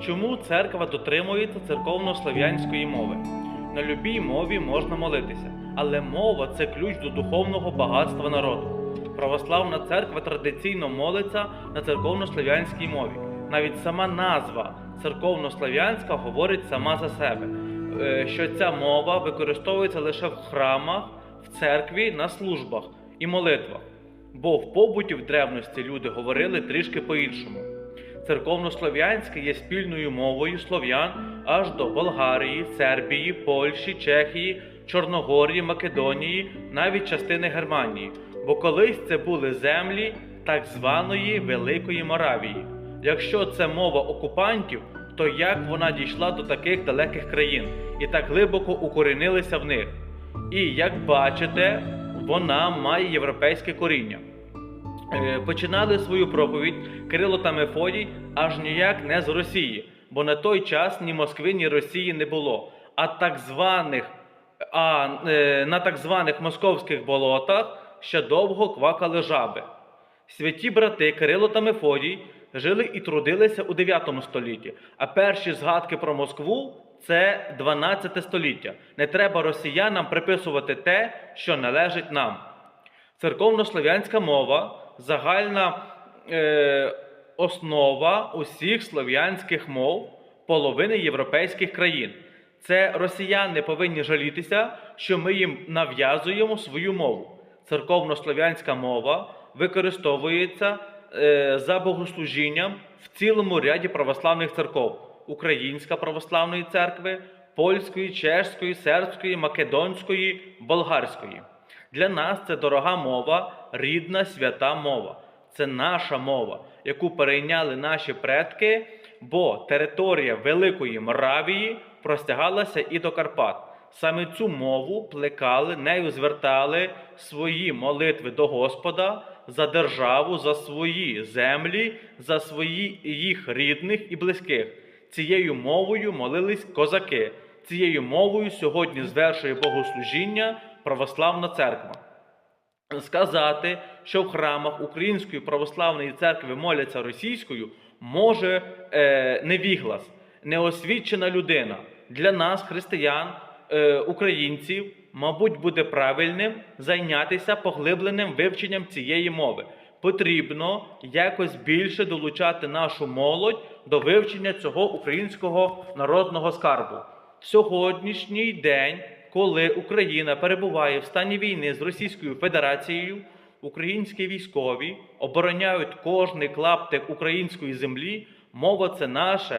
Чому церква дотримується церковно-слав'янської мови? На любій мові можна молитися, але мова це ключ до духовного багатства народу. Православна церква традиційно молиться на церковно-слав'янській мові. Навіть сама назва церковно-слав'янська говорить сама за себе, е, що ця мова використовується лише в храмах, в церкві, на службах і молитвах. Бо в побуті в древності люди говорили трішки по-іншому. Церковнослов'янське є спільною мовою слов'ян аж до Болгарії, Сербії, Польщі, Чехії, Чорногорії, Македонії, навіть частини Германії. Бо колись це були землі так званої Великої Моравії. Якщо це мова окупантів, то як вона дійшла до таких далеких країн і так глибоко укорінилася в них? І як бачите, вона має європейське коріння. Е, Починали свою проповідь Кирило та Мефодій аж ніяк не з Росії, бо на той час ні Москви, ні Росії не було. А так званих, а е, на так званих московських болотах ще довго квакали жаби. Святі брати Кирило та Мефодій жили і трудилися у 9 столітті, а перші згадки про Москву це 12 століття. Не треба росіянам приписувати те, що належить нам. Церковнослов'янська мова загальна е, основа усіх слов'янських мов половини європейських країн. Це росіяни повинні жалітися, що ми їм нав'язуємо свою мову. Церковнослов'янська мова використовується е, за богослужінням в цілому ряді православних церков: Українська православної церкви, польської, чешської, сербської, македонської, болгарської. Для нас це дорога мова, рідна свята мова. Це наша мова, яку перейняли наші предки, бо територія Великої Моравії простягалася і до Карпат. Саме цю мову плекали, нею звертали свої молитви до Господа за державу, за свої землі, за свої їх рідних і близьких. Цією мовою молились козаки. Цією мовою сьогодні звершує богослужіння православна церква. Сказати, що в храмах Української православної церкви моляться російською, може е, невіглас, неосвічена людина. Для нас, християн, е, українців, мабуть, буде правильним зайнятися поглибленим вивченням цієї мови. Потрібно якось більше долучати нашу молодь до вивчення цього українського народного скарбу. В сьогоднішній день, коли Україна перебуває в стані війни з Російською Федерацією, українські військові обороняють кожний клаптик української землі. Мова це наше